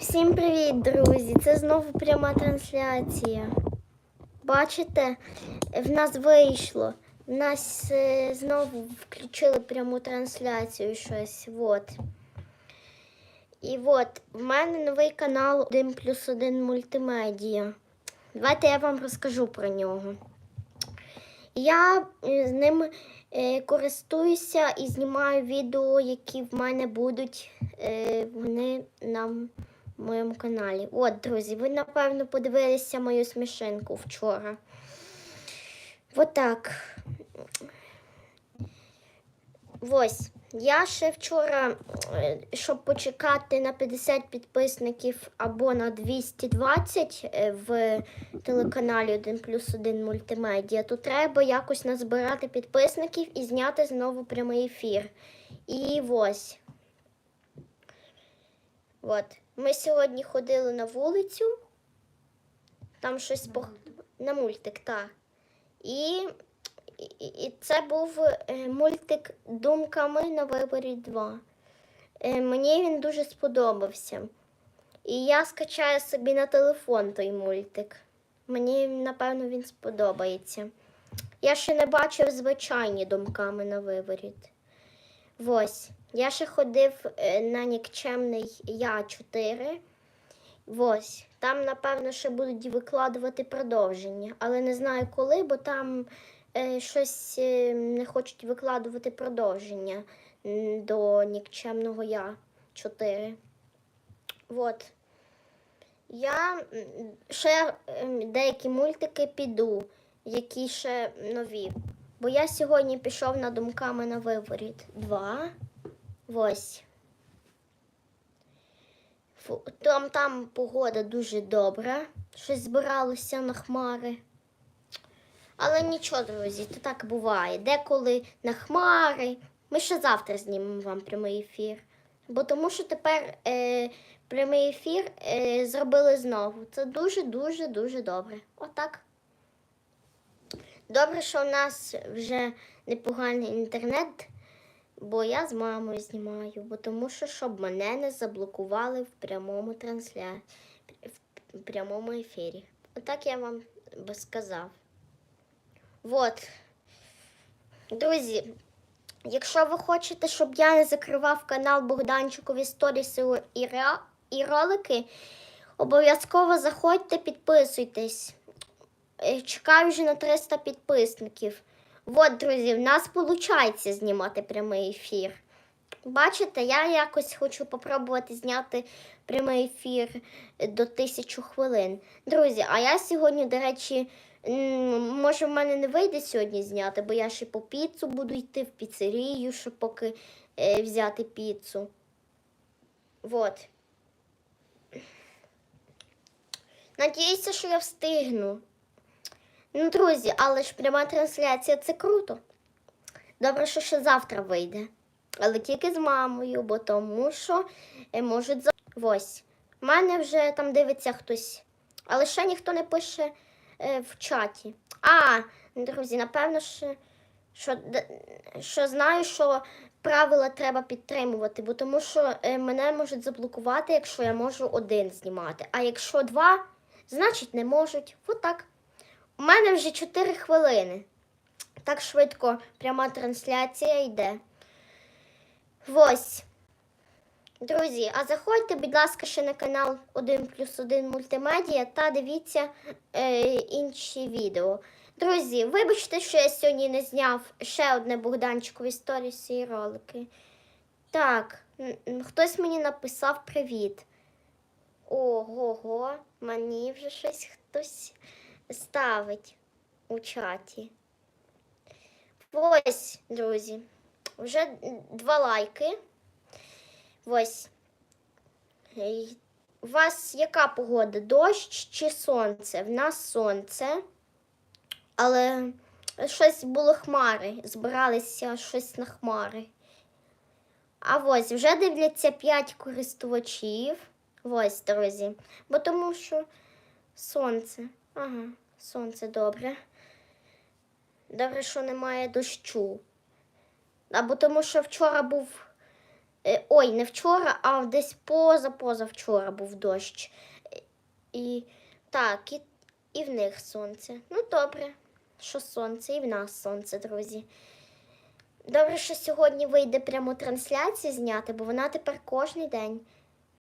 Всім привіт, друзі! Це знову пряма трансляція. Бачите, в нас вийшло. В нас е, знову включили пряму трансляцію щось. Вот. І от, в мене новий канал 1 плюс 1 мультимедіа. Давайте я вам розкажу про нього. Я е, з ним е, користуюся і знімаю відео, які в мене будуть е, вони моєму каналі. От, друзі, ви напевно подивилися мою смішинку вчора. Отак. Ось. Я ще вчора, е, щоб почекати на 50 підписників або на 220 е, в телеканалі 1 плюс 1 мультимедіа, то треба якось назбирати підписників і зняти знову прямий ефір. І ось. От. Ми сьогодні ходили на вулицю, там щось по... на мультик, так. І, і, це був е, мультик Думками на виборі 2. Е, мені він дуже сподобався. І я скачаю собі на телефон той мультик. Мені, напевно, він сподобається. Я ще не бачив звичайні думками на виворіт. Ось. Я ще ходив е, на нікчемний Я 4. Ось. Там, напевно, ще будуть викладувати продовження. Але не знаю коли, бо там е, щось е, не хочуть викладувати продовження до нікчемного Я 4. От. Я ще деякі мультики піду, які ще нові. Бо я сьогодні пішов на думками на виворіт 2. Ось. Фу, Там, там погода дуже добра. Щось збиралося на хмари. Але нічого, друзі, то так буває. Деколи на хмари. Ми ще завтра знімемо вам прямий ефір. Бо тому що тепер е, прямий ефір е, зробили знову. Це дуже-дуже дуже добре. Отак. Добре, що в нас вже непоганий інтернет, бо я з мамою знімаю, бо тому що щоб мене не заблокували в прямому трансля... в прямому ефірі. Отак я вам би сказав. Вот. Друзі, якщо ви хочете, щоб я не закривав канал Богданчикові сторіси і, ре... і ролики, обов'язково заходьте, підписуйтесь. Е, Чекаю вже на 300 підписників. От, друзі, в нас виходить знімати прямий ефір. Бачите, я якось хочу попробувати зняти прямий ефір до 1000 хвилин. Друзі, а я сьогодні, до речі, може, в мене не вийде сьогодні зняти, бо я ще по піцу буду йти в піцерію, щоб поки е, взяти піцу. Вот. Надіюся, що я встигну. Ну, друзі, але ж пряма трансляція це круто. Добре, що ще завтра вийде. Але тільки з мамою, бо тому що е, можуть за. Ось. Мене вже там дивиться хтось. Але ще ніхто не пише е, в чаті. А, друзі, напевно, що, що, що знаю, що правила треба підтримувати, бо тому що е, мене можуть заблокувати, якщо я можу один знімати. А якщо два, значить не можуть. Отак. У мене вже 4 хвилини. Так швидко пряма трансляція йде. Ось. Друзі, а заходьте, будь ласка, ще на канал 1 плюс 1 мультимедіа та дивіться е, інші відео. Друзі, вибачте, що я сьогодні не зняв ще одне Богданчикові сторіси і ролики. Так, хтось мені написав привіт. Ого-го, мені вже щось хтось ставить у чаті. Ось, друзі, вже два лайки. Ось. У вас яка погода? Дощ чи сонце? В нас сонце, але щось було хмари, збиралися щось на хмари. А ось вже дивляться 5 користувачів. Ось, друзі. Бо тому що сонце. Ага, сонце добре. Добре, що немає дощу. Або тому що вчора був Е, Ой, не вчора, а десь поза-позавчора був дощ. І так, і, і в них сонце. Ну, добре, що сонце, і в нас сонце, друзі. Добре, що сьогодні вийде пряму трансляцію зняти, бо вона тепер кожен день